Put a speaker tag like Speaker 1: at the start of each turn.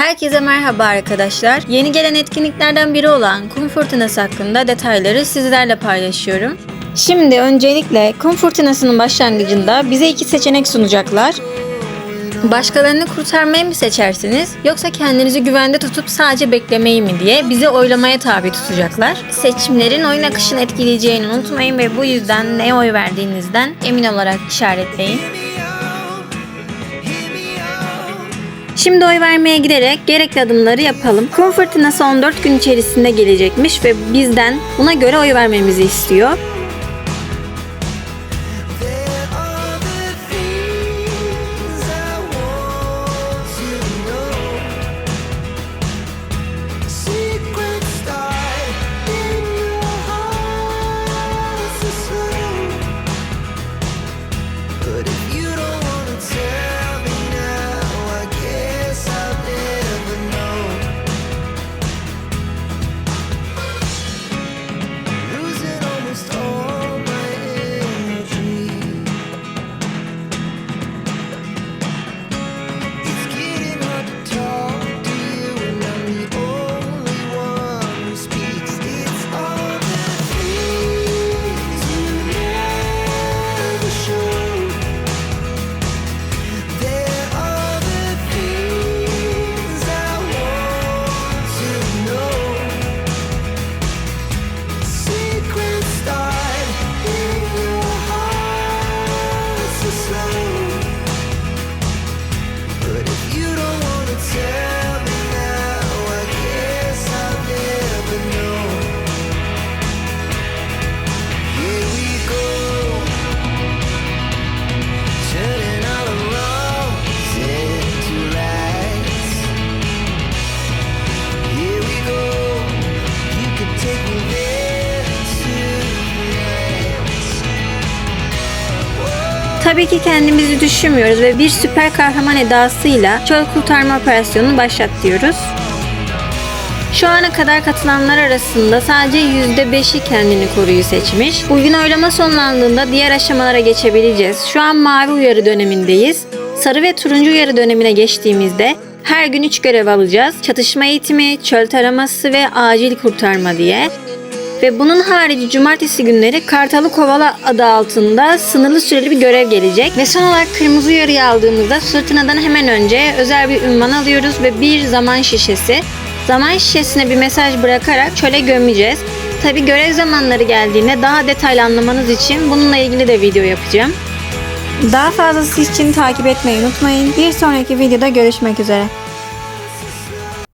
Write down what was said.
Speaker 1: Herkese merhaba arkadaşlar. Yeni gelen etkinliklerden biri olan kum fırtınası hakkında detayları sizlerle paylaşıyorum. Şimdi öncelikle kum fırtınasının başlangıcında bize iki seçenek sunacaklar. Başkalarını kurtarmayı mı seçersiniz yoksa kendinizi güvende tutup sadece beklemeyi mi diye bizi oylamaya tabi tutacaklar. Seçimlerin oyun akışını etkileyeceğini unutmayın ve bu yüzden neye oy verdiğinizden emin olarak işaretleyin. Şimdi oy vermeye giderek gerekli adımları yapalım. Kum fırtınası 14 gün içerisinde gelecekmiş ve bizden buna göre oy vermemizi istiyor. Tabii ki kendimizi düşünmüyoruz ve bir süper kahraman edasıyla çöl kurtarma operasyonunu başlat diyoruz. Şu ana kadar katılanlar arasında sadece %5'i kendini koruyu seçmiş. Bugün oylama sonlandığında diğer aşamalara geçebileceğiz. Şu an mavi uyarı dönemindeyiz. Sarı ve turuncu uyarı dönemine geçtiğimizde her gün 3 görev alacağız. Çatışma eğitimi, çöl taraması ve acil kurtarma diye. Ve bunun harici cumartesi günleri Kartalı Kovala adı altında sınırlı süreli bir görev gelecek. Ve son olarak kırmızı uyarıyı aldığımızda fırtınadan hemen önce özel bir ünvan alıyoruz ve bir zaman şişesi. Zaman şişesine bir mesaj bırakarak çöle gömeceğiz. Tabi görev zamanları geldiğinde daha detaylı anlamanız için bununla ilgili de video yapacağım. Daha fazlası için takip etmeyi unutmayın. Bir sonraki videoda görüşmek üzere.